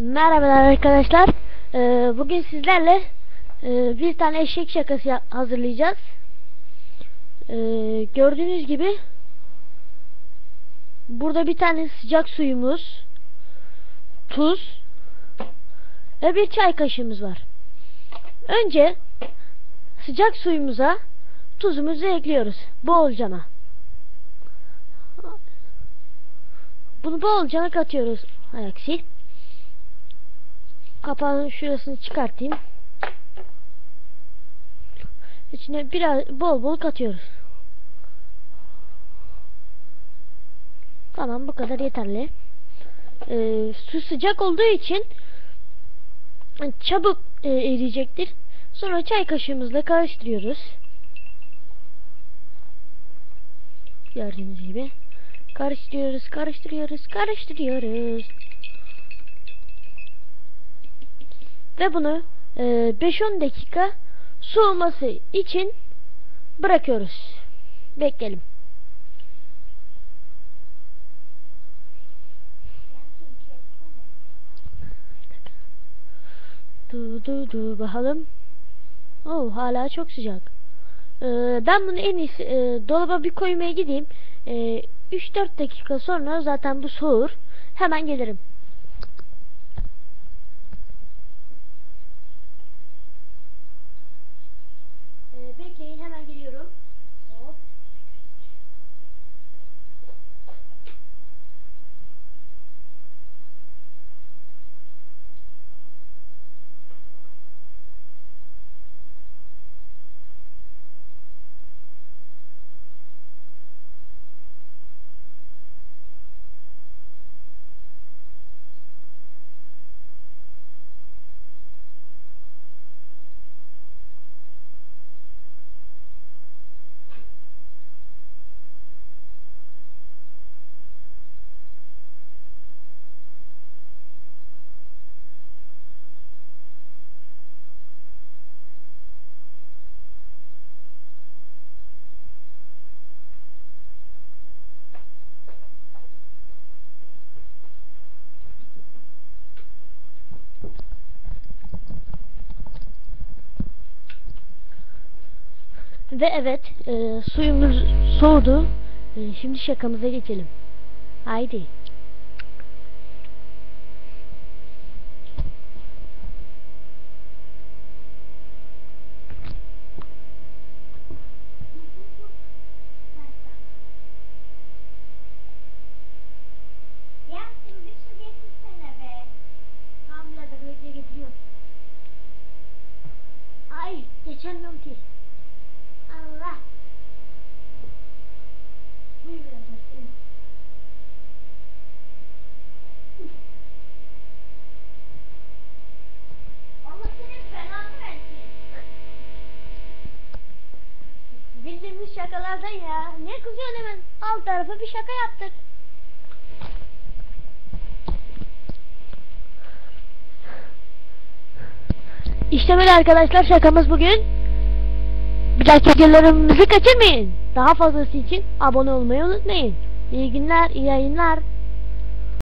Merhabalar arkadaşlar. Ee, bugün sizlerle e, bir tane eşek şakası ya- hazırlayacağız. Ee, gördüğünüz gibi burada bir tane sıcak suyumuz, tuz ve bir çay kaşığımız var. Önce sıcak suyumuza tuzumuzu ekliyoruz. Bolcana. Bunu bolcana katıyoruz. Ayaksi. Kapağın şurasını çıkartayım. İçine biraz bol bol katıyoruz. Tamam bu kadar yeterli. Ee, su sıcak olduğu için çabuk e, eriyecektir. Sonra çay kaşığımızla karıştırıyoruz. Gördüğünüz gibi. Karıştırıyoruz, karıştırıyoruz, karıştırıyoruz. Ve bunu e, 5-10 dakika soğuması için bırakıyoruz. Bekleyelim. Du du du bakalım. Oh hala çok sıcak. Ee, ben bunu en iyisi e, dolaba bir koymaya gideyim. E, 3-4 dakika sonra zaten bu soğur. Hemen gelirim. Ee, bekleyin hemen geliyorum. Hop. Ve evet e, suyumuz soğudu. E, şimdi şakamıza geçelim. Haydi. Ay geçemiyorum ki. Şakalardan ya. Ne kızıyorsun hemen? Alt tarafa bir şaka yaptık. İşte böyle arkadaşlar şakamız bugün. Bir dahaki videolarımızı kaçırmayın. Daha fazlası için abone olmayı unutmayın. İyi günler, iyi yayınlar.